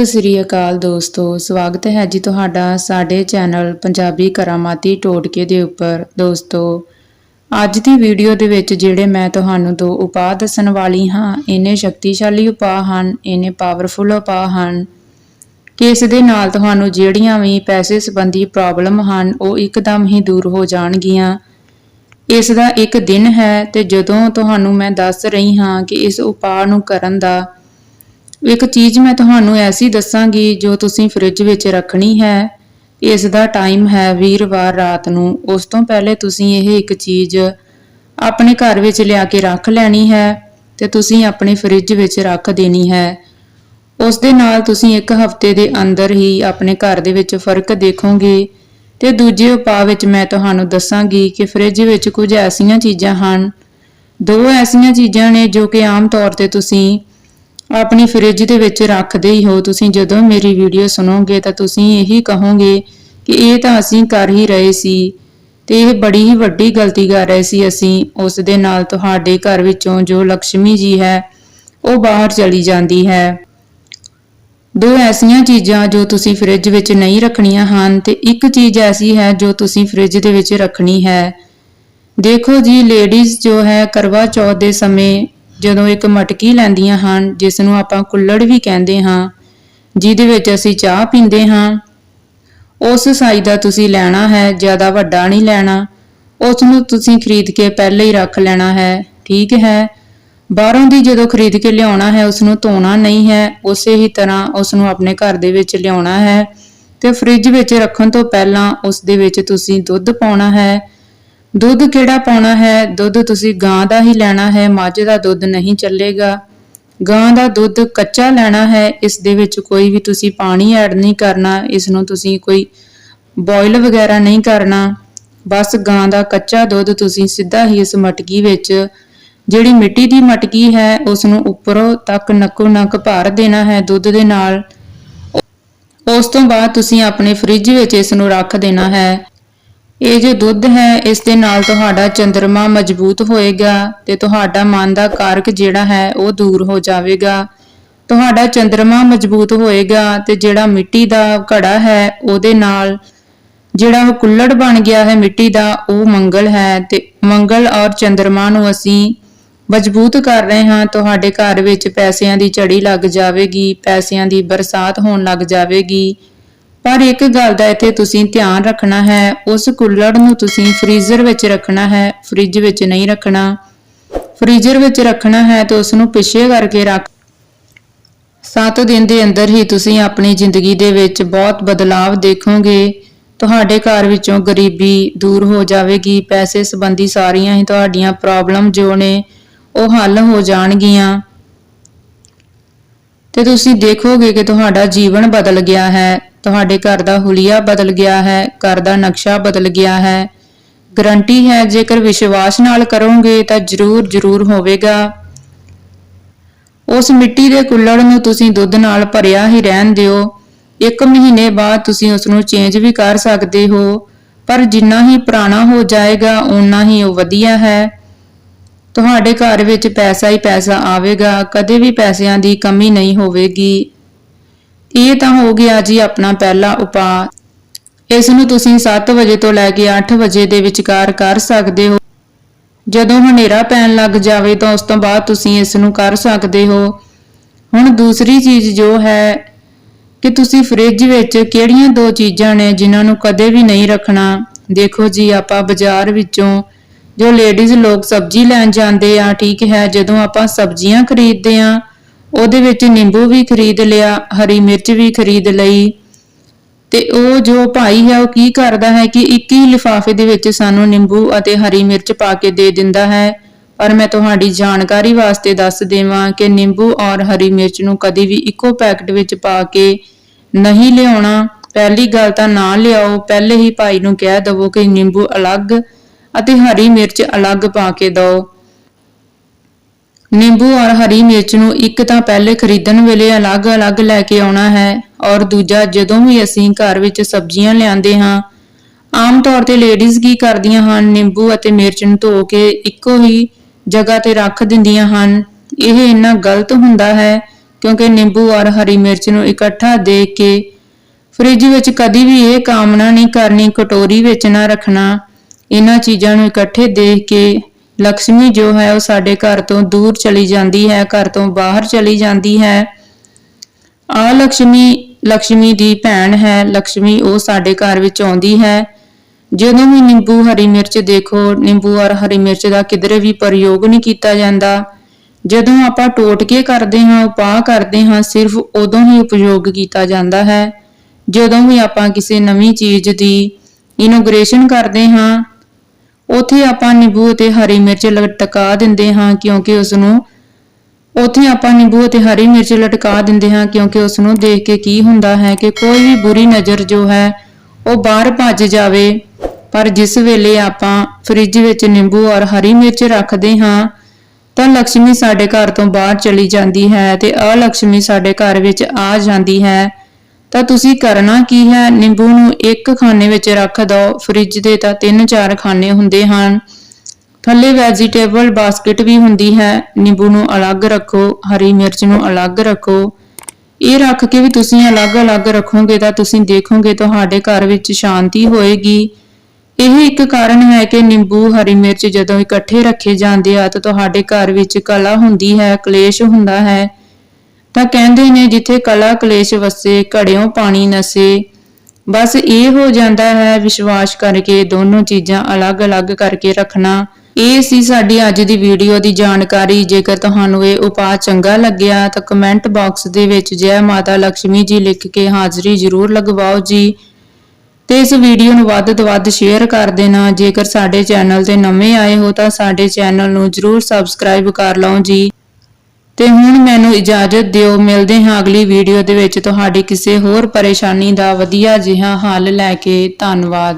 ਸਤਿ ਸ੍ਰੀ ਅਕਾਲ ਦੋਸਤੋ, ਸਵਾਗਤ ਹੈ ਜੀ ਤੁਹਾਡਾ ਸਾਡੇ ਚੈਨਲ ਪੰਜਾਬੀ ਕਰਾਮਾਤੀ ਟੋਟਕੇ ਦੇ ਉੱਪਰ। ਦੋਸਤੋ, ਅੱਜ ਦੀ ਵੀਡੀਓ ਦੇ ਵਿੱਚ ਜਿਹੜੇ ਮੈਂ ਤੁਹਾਨੂੰ ਦੋ ਉਪਾਅ ਦੱਸਣ ਵਾਲੀ ਹਾਂ ਇਹਨੇ ਸ਼ਕਤੀਸ਼ਾਲੀ ਉਪਾਅ ਹਨ ਇਹਨੇ ਪਾਵਰਫੁਲ ਉਪਾਅ ਹਨ ਕਿ ਇਸ ਦੇ ਨਾਲ ਤੁਹਾਨੂੰ ਜਿਹੜੀਆਂ ਵੀ ਪੈਸੇ ਸੰਬੰਧੀ ਪ੍ਰੋਬਲਮ ਹਨ, ਉਹ ਇੱਕਦਮ ਹੀ ਦੂਰ ਹੋ ਜਾਣਗੀਆਂ। ਇਸ ਦਾ ਇੱਕ ਦਿਨ ਹੈ ਤੇ ਜਦੋਂ ਤੁਹਾਨੂੰ ਮੈਂ ਦੱਸ ਰਹੀ ਹਾਂ ਕਿ ਇਸ ਉਪਾਅ ਨੂੰ ਕਰਨ ਦਾ ਇੱਕ ਚੀਜ਼ ਮੈਂ ਤੁਹਾਨੂੰ ਐਸੀ ਦੱਸਾਂਗੀ, ਜੋ ਤੁਸੀਂ ਫ੍ਰਿਜ ਵਿੱਚ ਰੱਖਣੀ ਹੈ, ਇਸ ਦਾ ਟਾਈਮ ਹੈ ਵੀਰਵਾਰ ਰਾਤ ਨੂੰ। ਉਸ ਤੋਂ ਪਹਿਲੇ ਤੁਸੀਂ ਇਹ ਇੱਕ ਚੀਜ਼ ਆਪਣੇ ਘਰ ਵਿੱਚ ਲਿਆ ਕੇ ਰੱਖ ਲੈਣੀ ਹੈ ਤੇ ਤੁਸੀਂ ਆਪਣੇ ਫ੍ਰਿਜ ਵਿੱਚ ਰੱਖ ਦੇਣੀ ਹੈ। ਉਸ ਦੇ ਨਾਲ ਤੁਸੀਂ ਇੱਕ ਹਫ਼ਤੇ ਦੇ ਅੰਦਰ ਹੀ ਆਪਣੇ ਘਰ ਦੇ ਵਿੱਚ ਫ਼ਰਕ ਦੇਖੋਗੇ ਤੇ ਦੂਜੇ ਉਪਾਅ ਵਿੱਚ ਮੈਂ ਤੁਹਾਨੂੰ ਦੱਸਾਂਗੀ ਕਿ ਫ੍ਰਿਜ ਵਿੱਚ ਕੁਝ ਐਸੀਆਂ ਚੀਜ਼ਾਂ ਹਨ। ਦੋ ਐਸੀਆਂ ਚੀਜ਼ਾਂ ਨੇ ਜੋ ਕਿ ਆਮ ਤੌਰ ਤੇ ਤੁਸੀਂ ਆਪਣੀ ਫ੍ਰਿਜ ਦੇ ਵਿੱਚ ਰੱਖਦੇ ਹੀ ਹੋ। ਤੁਸੀਂ ਜਦੋਂ ਮੇਰੀ ਵੀਡੀਓ ਸੁਣੋਗੇ ਤਾਂ ਤੁਸੀਂ ਇਹੀ ਕਹੋਗੇ ਕਿ ਇਹ ਤਾਂ ਅਸੀਂ ਕਰ ਹੀ ਰਹੇ ਸੀ ਤੇ ਇਹ ਬੜੀ ਹੀ ਵੱਡੀ ਗਲਤੀ ਕਰ ਰਹੇ ਸੀ ਅਸੀਂ। ਉਸ ਦੇ ਨਾਲ ਤੁਹਾਡੇ ਘਰ ਵਿੱਚੋਂ ਜੋ ਲక్ష్ਮੀ ਜੀ ਹੈ, ਉਹ ਬਾਹਰ ਚਲੀ ਜਾਂਦੀ ਹੈ। ਦੋ ਐਸੀਆਂ ਚੀਜ਼ਾਂ ਜੋ ਤੁਸੀਂ ਫ੍ਰਿਜ ਵਿੱਚ ਨਹੀਂ ਰੱਖਣੀਆਂ ਹਨ ਤੇ ਇੱਕ ਚੀਜ਼ ਐਸੀ ਹੈ ਜੋ ਤੁਸੀਂ ਫ੍ਰਿਜ ਦੇ ਵਿੱਚ ਰੱਖਣੀ ਹੈ। ਦੇਖੋ ਜੀ ਲੇਡੀਜ਼ ਜੋ ਹੈ ਕਰਵਾ ਚੌਥ ਦੇ ਸਮੇਂ ਜਦੋਂ ਇੱਕ ਮਟਕੀ ਲੈਂਦੀਆਂ ਹਨ, ਜਿਸ ਨੂੰ ਆਪਾਂ ਕੁੱਲੜ ਵੀ ਕਹਿੰਦੇ ਹਾਂ, ਜਿਹਦੇ ਵਿੱਚ ਅਸੀਂ ਚਾਹ ਪੀਂਦੇ ਹਾਂ, ਉਸ ਸਾਈਜ਼ ਦਾ ਤੁਸੀਂ ਲੈਣਾ ਹੈ, ਜ਼ਿਆਦਾ ਵੱਡਾ ਨਹੀਂ ਲੈਣਾ। ਉਸ ਨੂੰ ਤੁਸੀਂ ਖਰੀਦ ਕੇ ਪਹਿਲੇ ਹੀ ਰੱਖ ਲੈਣਾ ਹੈ, ਠੀਕ ਹੈ? ਬਾਹਰੋਂ ਦੀ ਜਦੋਂ ਖਰੀਦ ਕੇ ਲਿਆਉਣਾ ਹੈ, ਉਸ ਨੂੰ ਧੋਣਾ ਨਹੀਂ ਹੈ, ਉਸੇ ਹੀ ਤਰ੍ਹਾਂ ਉਸ ਨੂੰ ਆਪਣੇ ਘਰ ਦੇ ਵਿੱਚ ਲਿਆਉਣਾ ਹੈ ਤੇ ਫ੍ਰਿਜ ਵਿੱਚ ਰੱਖਣ ਤੋਂ ਪਹਿਲਾਂ ਉਸ ਦੇ ਵਿੱਚ ਤੁਸੀਂ ਦੁੱਧ ਪਾਉਣਾ ਹੈ। ਦੁੱਧ ਕਿਹੜਾ ਪਾਉਣਾ ਹੈ? ਦੁੱਧ ਤੁਸੀਂ ਗਾਂ ਦਾ ਹੀ ਲੈਣਾ ਹੈ, ਮੱਝ ਦਾ ਦੁੱਧ ਨਹੀਂ ਚੱਲੇਗਾ। ਗਾਂ ਦਾ ਦੁੱਧ ਕੱਚਾ ਲੈਣਾ ਹੈ, ਇਸ ਦੇ ਵਿੱਚ ਕੋਈ ਵੀ ਤੁਸੀਂ ਪਾਣੀ ਐਡ ਨਹੀਂ ਕਰਨਾ, ਇਸ ਨੂੰ ਤੁਸੀਂ ਕੋਈ ਬੋਇਲ ਵਗੈਰਾ ਨਹੀਂ ਕਰਨਾ। ਬਸ ਗਾਂ ਦਾ ਕੱਚਾ ਦੁੱਧ ਤੁਸੀਂ ਸਿੱਧਾ ਹੀ ਇਸ ਮਟਕੀ ਵਿੱਚ, ਜਿਹੜੀ ਮਿੱਟੀ ਦੀ ਮਟਕੀ ਹੈ ਉਸ ਨੂੰ ਉੱਪਰੋਂ ਤੱਕ ਨੱਕੋ ਨੱਕ ਭਰ ਦੇਣਾ ਹੈ ਦੁੱਧ ਦੇ ਨਾਲ। ਉਸ ਤੋਂ ਬਾਅਦ ਤੁਸੀਂ ਆਪਣੇ ਫ੍ਰਿਜ ਵਿੱਚ ਇਸ ਨੂੰ ਰੱਖ ਦੇਣਾ ਹੈ। ਇਹ ਜੋ ਦੁੱਧ ਹੈ, ਇਸ ਦੇ ਨਾਲ ਤੁਹਾਡਾ ਚੰਦਰਮਾ ਮਜ਼ਬੂਤ ਹੋਏਗਾ ਤੇ ਤੁਹਾਡਾ ਮਨ ਦਾ ਕਾਰਕ ਜਿਹੜਾ ਹੈ, ਉਹ ਦੂਰ ਹੋ ਜਾਵੇਗਾ। ਤੁਹਾਡਾ ਚੰਦਰਮਾ ਮਜ਼ਬੂਤ ਹੋਏਗਾ ਤੇ ਜਿਹੜਾ ਮਿੱਟੀ ਦਾ ਘੜਾ ਹੈ, ਉਹਦੇ ਨਾਲ ਜਿਹੜਾ ਉਹ ਕੁੱਲੜ ਬਣ ਗਿਆ ਹੈ ਮਿੱਟੀ ਦਾ, ਉਹ ਮੰਗਲ ਹੈ ਤੇ ਮੰਗਲ ਔਰ ਚੰਦਰਮਾ ਨੂੰ ਅਸੀਂ ਮਜ਼ਬੂਤ ਕਰ ਰਹੇ ਹਾਂ। ਤੁਹਾਡੇ ਘਰ ਵਿੱਚ ਪੈਸਿਆਂ ਦੀ ਝੜੀ ਲੱਗ ਜਾਵੇਗੀ, ਪੈਸਿਆਂ ਦੀ ਬਰਸਾਤ ਹੋਣ ਲੱਗ ਜਾਵੇਗੀ। ਪਰ ਇੱਕ ਗੱਲ ਦਾ ਇੱਥੇ ਤੁਸੀਂ ਧਿਆਨ ਰੱਖਣਾ ਹੈ, ਉਸ ਕੁੱਲੜ ਨੂੰ ਤੁਸੀਂ ਫ੍ਰੀਜ਼ਰ ਵਿੱਚ ਰੱਖਣਾ ਹੈ, ਫ੍ਰਿਜ ਵਿੱਚ ਨਹੀਂ ਰੱਖਣਾ। ਫ੍ਰੀਜ਼ਰ ਵਿੱਚ ਰੱਖਣਾ ਹੈ ਤੇ ਉਸ ਨੂੰ ਪਿੱਛੇ ਕਰਕੇ ਰੱਖ। 7 ਦਿਨ ਦੇ ਅੰਦਰ ਹੀ ਤੁਸੀਂ ਆਪਣੀ ਜ਼ਿੰਦਗੀ ਦੇ ਵਿੱਚ ਬਹੁਤ ਬਦਲਾਵ ਦੇਖੋਗੇ। ਤੁਹਾਡੇ ਘਰ ਵਿੱਚੋਂ ਗਰੀਬੀ ਦੂਰ ਹੋ ਜਾਵੇਗੀ, ਪੈਸੇ ਸੰਬੰਧੀ ਸਾਰੀਆਂ ਹੀ ਤੁਹਾਡੀਆਂ ਪ੍ਰੋਬਲਮ ਜੋ ਨੇ, ਉਹ ਹੱਲ ਹੋ ਜਾਣਗੀਆਂ। ਤੇ ਤੁਸੀਂ ਦੇਖੋਗੇ ਕਿ ਤੁਹਾਡਾ ਜੀਵਨ ਬਦਲ ਗਿਆ ਹੈ। ਤੁਹਾਡੇ ਘਰ ਦਾ ਹੁਲੀਆ ਬਦਲ ਗਿਆ ਹੈ, ਘਰ ਦਾ ਨਕਸ਼ਾ ਬਦਲ ਗਿਆ ਹੈ। ਗਰੰਟੀ ਹੈ, ਜੇਕਰ ਵਿਸ਼ਵਾਸ ਨਾਲ ਕਰੋਗੇ ਤਾਂ ਜ਼ਰੂਰ ਜ਼ਰੂਰ ਹੋਵੇਗਾ। ਉਸ ਮਿੱਟੀ ਦੇ ਕੁੱਲੜ ਨੂੰ ਤੁਸੀਂ ਦੁੱਧ ਨਾਲ ਭਰਿਆ ਹੀ ਰਹਿਣ ਦਿਓ। ਇੱਕ ਮਹੀਨੇ ਬਾਅਦ ਤੁਸੀਂ ਉਸ ਨੂੰ ਚੇਂਜ ਵੀ ਕਰ ਸਕਦੇ ਹੋ, ਪਰ ਜਿੰਨਾ ਹੀ ਪੁਰਾਣਾ ਹੋ ਜਾਏਗਾ, ਓਨਾ ਹੀ ਉਹ ਵਧੀਆ ਹੈ। ਤੁਹਾਡੇ ਘਰ ਵਿੱਚ ਪੈਸਾ ਹੀ ਪੈਸਾ ਆਵੇਗਾ, ਕਦੇ ਵੀ ਪੈਸਿਆਂ ਦੀ ਕਮੀ ਨਹੀਂ ਹੋਵੇਗੀ। ਇਹ ਤਾਂ ਹੋ ਗਿਆ ਜੀ ਆਪਣਾ ਪਹਿਲਾ ਉਪਾਅ। ਇਸ ਨੂੰ ਤੁਸੀਂ 7 ਵਜੇ ਤੋਂ ਲੈ ਕੇ 8 ਵਜੇ ਦੇ ਵਿਚਕਾਰ ਕਰ ਸਕਦੇ ਹੋ। ਜਦੋਂ ਹਨੇਰਾ ਪੈਣ ਲੱਗ ਜਾਵੇ ਤਾਂ ਉਸ ਤੋਂ ਬਾਅਦ ਤੁਸੀਂ ਇਸ ਨੂੰ ਕਰ ਸਕਦੇ ਹੋ। ਹੁਣ ਦੂਸਰੀ ਚੀਜ਼ ਜੋ ਹੈ ਕਿ ਤੁਸੀਂ ਫ੍ਰਿਜ ਵਿੱਚ ਕਿਹੜੀਆਂ ਦੋ ਚੀਜ਼ਾਂ ਨੇ ਜਿਨ੍ਹਾਂ ਨੂੰ ਕਦੇ ਵੀ ਨਹੀਂ ਰੱਖਣਾ। ਦੇਖੋ ਜੀ, ਆਪਾਂ ਬਾਜ਼ਾਰ ਵਿੱਚੋਂ ਜੋ ਲੇਡੀਜ਼ ਲੋਕ ਸਬਜ਼ੀ ਲੈਣ ਜਾਂਦੇ ਆ, ਠੀਕ ਹੈ, ਜਦੋਂ ਆਪਾਂ ਸਬਜ਼ੀਆਂ ਖਰੀਦਦੇ ਆ ਉਹਦੇ ਵਿੱਚ ਨਿੰਬੂ ਵੀ ਖਰੀਦ ਲਿਆ, ਹਰੀ ਮਿਰਚ ਵੀ ਖਰੀਦ ਲਈ। ਤੇ ਉਹ ਜੋ ਭਾਈ ਹੈ, ਉਹ ਕੀ ਕਰਦਾ ਹੈ ਕਿ ਇੱਕ ਹੀ ਲਿਫਾਫੇ ਦੇ ਵਿੱਚ ਸਾਨੂੰ ਨਿੰਬੂ ਅਤੇ ਹਰੀ ਮਿਰਚ ਪਾ ਕੇ ਦੇ ਦਿੰਦਾ ਹੈ। ਪਰ ਮੈਂ ਤੁਹਾਡੀ ਜਾਣਕਾਰੀ ਵਾਸਤੇ ਦੱਸ ਦੇਵਾਂ ਕਿ ਨਿੰਬੂ ਔਰ ਹਰੀ ਮਿਰਚ ਨੂੰ ਕਦੀ ਵੀ ਇੱਕੋ ਪੈਕਟ ਵਿੱਚ ਪਾ ਕੇ ਨਹੀਂ ਲਿਆਉਣਾ। ਪਹਿਲੀ ਗੱਲ ਤਾਂ ਨਾ ਲਿਆਓ, ਪਹਿਲੇ ਹੀ ਭਾਈ ਨੂੰ ਕਹਿ ਦਵੋ ਕਿ ਨਿੰਬੂ ਅਲੱਗ ਅਤੇ ਹਰੀ ਮਿਰਚ ਅਲੱਗ ਪਾ ਕੇ ਦਿਓ। ਨਿੰਬੂ ਔਰ ਹਰੀ ਮਿਰਚ ਨੂੰ ਇੱਕ ਤਾਂ ਪਹਿਲੇ ਖਰੀਦਣ ਵੇਲੇ ਅਲੱਗ-ਅਲੱਗ ਲੈ ਕੇ ਆਉਣਾ ਹੈ ਔਰ ਦੂਜਾ, ਜਦੋਂ ਵੀ ਅਸੀਂ ਘਰ ਵਿੱਚ ਸਬਜ਼ੀਆਂ ਲਿਆਂਦੇ ਹਾਂ, ਆਮ ਤੌਰ ਤੇ ਲੇਡੀਜ਼ ਕੀ ਕਰਦੀਆਂ ਹਨ? ਨਿੰਬੂ ਅਤੇ ਮਿਰਚ ਨੂੰ ਧੋ ਕੇ ਇੱਕੋ ਹੀ ਜਗ੍ਹਾ ਤੇ ਰੱਖ ਦਿੰਦੀਆਂ ਹਨ। ਇਹ ਇੰਨਾ ਗਲਤ ਹੁੰਦਾ ਹੈ ਕਿਉਂਕਿ ਨਿੰਬੂ ਔਰ ਹਰੀ ਮਿਰਚ ਨੂੰ ਇਕੱਠਾ ਦੇਖ ਕੇ ਫ੍ਰਿਜ ਵਿੱਚ ਕਦੀ ਵੀ ਇਹ ਕਾਮਨਾ ਨਹੀਂ ਕਰਨੀ, ਕਟੋਰੀ ਵਿੱਚ ਨਾ ਰੱਖਣਾ। ਇਹਨਾਂ ਚੀਜ਼ਾਂ ਨੂੰ ਇਕੱਠੇ ਦੇਖ ਕੇ ਲక్ష్ਮੀ ਜੋ ਹੈ ਉਹ ਸਾਡੇ ਘਰ ਤੋਂ ਦੂਰ ਚਲੀ ਜਾਂਦੀ ਹੈ, ਘਰ ਤੋਂ ਬਾਹਰ ਚਲੀ ਜਾਂਦੀ ਹੈ। ਆ ਲక్ష్ਮੀ ਲక్ష్ਮੀ ਦੀ ਭੈਣ ਹੈ ਲక్ష్ਮੀ ਉਹ ਸਾਡੇ ਘਰ ਵਿੱਚ ਆਉਂਦੀ ਹੈ। ਜਦੋਂ ਵੀ ਨਿੰਬੂ ਹਰੀ ਮਿਰਚ ਦੇਖੋ, ਨਿੰਬੂ ਔਰ ਹਰੀ ਮਿਰਚ ਦਾ ਕਿਧਰੇ ਵੀ ਪ੍ਰਯੋਗ ਨਹੀਂ ਕੀਤਾ ਜਾਂਦਾ। ਜਦੋਂ ਆਪਾਂ ਟੋਟਕੇ ਕਰਦੇ ਹਾਂ, ਉਪਾਅ ਕਰਦੇ ਹਾਂ, ਸਿਰਫ ਉਦੋਂ ਹੀ ਉਪਯੋਗ ਕੀਤਾ ਜਾਂਦਾ ਹੈ। ਜਦੋਂ ਵੀ ਆਪਾਂ ਕਿਸੇ ਨਵੀਂ ਚੀਜ਼ ਦੀ ਇਨੋਗ੍ਰੇਸ਼ਨ ਕਰਦੇ ਹਾਂ ਉੱਥੇ ਆਪਾਂ ਨਿੰਬੂ ਅਤੇ ਹਰੀ ਮਿਰਚ ਲਟਕਾ ਦਿੰਦੇ ਹਾਂ ਕਿਉਂਕਿ ਉਸ ਨੂੰ ਉਥੇ ਆਪਾਂ ਨਿੰਬੂ ਅਤੇ ਹਰੀ ਮਿਰਚ ਲਟਕਾ ਦਿੰਦੇ ਹਾਂ ਕਿਉਂਕਿ ਉਸ ਨੂੰ ਦੇਖ ਕੇ ਕੀ ਹੁੰਦਾ ਹੈ ਕਿ ਕੋਈ ਵੀ ਬੁਰੀ ਨਜ਼ਰ ਜੋ ਹੈ ਉਹ ਬਾਹਰ ਭੱਜ ਜਾਵੇ। ਪਰ ਜਿਸ ਵੇਲੇ ਆਪਾਂ ਫ੍ਰਿਜ ਵਿੱਚ ਨਿੰਬੂ ਔਰ ਹਰੀ ਮਿਰਚ ਰੱਖਦੇ ਹਾਂ, ਤਾਂ ਲక్ష్ਮੀ ਸਾਡੇ ਘਰ ਤੋਂ ਬਾਹਰ ਚਲੀ ਜਾਂਦੀ ਹੈ ਤੇ ਅਲక్ష్ਮੀ ਸਾਡੇ ਘਰ ਵਿੱਚ ਆ ਜਾਂਦੀ ਹੈ। ਤਾਂ ਤੁਸੀਂ ਕਰਨਾ ਕੀ ਹੈ? ਨਿੰਬੂ ਨੂੰ ਇੱਕ ਖਾਨੇ ਵਿੱਚ ਰੱਖ ਦਿਓ ਫ੍ਰਿਜ ਦੇ ਤਾਂ ਤਿੰਨ ਚਾਰ ਖਾਨੇ ਹੁੰਦੇ ਹਨ। ਥੱਲੇ ਵੈਜੀਟੇਬਲ ਬਾਸਕਟ ਵੀ ਹੁੰਦੀ ਹੈ। ਨਿੰਬੂ ਨੂੰ ਅਲੱਗ ਰੱਖੋ। ਹਰੀ ਮਿਰਚ ਨੂੰ ਅਲੱਗ ਰੱਖੋ। ਇਹ ਰੱਖ ਕੇ ਵੀ ਤੁਸੀਂ ਅਲੱਗ-ਅਲੱਗ ਰੱਖੋਗੇ ਤਾਂ ਤੁਸੀਂ ਦੇਖੋਗੇ ਤੁਹਾਡੇ ਘਰ ਵਿੱਚ ਸ਼ਾਂਤੀ ਹੋਏਗੀ। ਇਹ ਇੱਕ ਕਾਰਨ ਹੈ ਕਿ ਨਿੰਬੂ, ਹਰੀ ਮਿਰਚ ਜਦੋਂ ਇਕੱਠੇ ਰੱਖੇ ਜਾਂਦੇ ਆ ਤਾਂ ਤੁਹਾਡੇ ਘਰ ਵਿੱਚ ਕਲਾ ਹੁੰਦੀ ਹੈ, ਕਲੇਸ਼ ਹੁੰਦਾ ਹੈ। ਤਾਂ ਕਹਿੰਦੇ ਨੇ ਜਿੱਥੇ ਕਲਾ ਕਲੇਸ਼ ਵਸੇ, ਘੜਿਓਂ ਪਾਣੀ ਨਸੇ। ਬਸ ਇਹ ਹੋ ਜਾਂਦਾ ਹੈ ਵਿਸ਼ਵਾਸ ਕਰਕੇ ਦੋਨੋਂ ਚੀਜ਼ਾਂ ਅਲੱਗ-ਅਲੱਗ ਕਰਕੇ ਰੱਖਣਾ। ਇਹ ਸੀ ਸਾਡੀ ਅੱਜ ਦੀ ਵੀਡੀਓ ਦੀ ਜਾਣਕਾਰੀ। ਜੇਕਰ ਤੁਹਾਨੂੰ ਇਹ ਉਪਾਅ ਚੰਗਾ ਲੱਗਿਆ, ਤਾਂ ਕਮੈਂਟ ਬਾਕਸ ਦੇ ਵਿੱਚ ਜੈ ਮਾਤਾ ਲక్ష్ਮੀ ਜੀ ਲਿਖ ਕੇ ਹਾਜ਼ਰੀ ਜ਼ਰੂਰ ਲਗਵਾਓ ਜੀ। ਤੇ ਇਸ ਵੀਡੀਓ ਨੂੰ ਵੱਧ ਤੋਂ ਵੱਧ ਸ਼ੇਅਰ ਕਰ ਦੇਣਾ। ਜੇਕਰ ਸਾਡੇ ਚੈਨਲ ਤੇ ਨਵੇਂ ਆਏ ਹੋ, ਤਾਂ ਸਾਡੇ ਚੈਨਲ ਨੂੰ ਜ਼ਰੂਰ ਸਬਸਕ੍ਰਾਈਬ ਕਰ ਲਓ ਜੀ। ਤੇ ਹੁਣ ਮੈਨੂੰ ਇਜਾਜ਼ਤ ਦਿਓ। ਮਿਲਦੇ ਹਾਂ ਅਗਲੀ ਵੀਡੀਓ ਦੇ ਵਿੱਚ। ਤੁਹਾਡੀ ਕਿਸੇ ਹੋਰ ਪਰੇਸ਼ਾਨੀ ਦਾ ਵਧੀਆ ਜਿਹਾ ਹੱਲ ਲੈ ਕੇ। ਧੰਨਵਾਦ।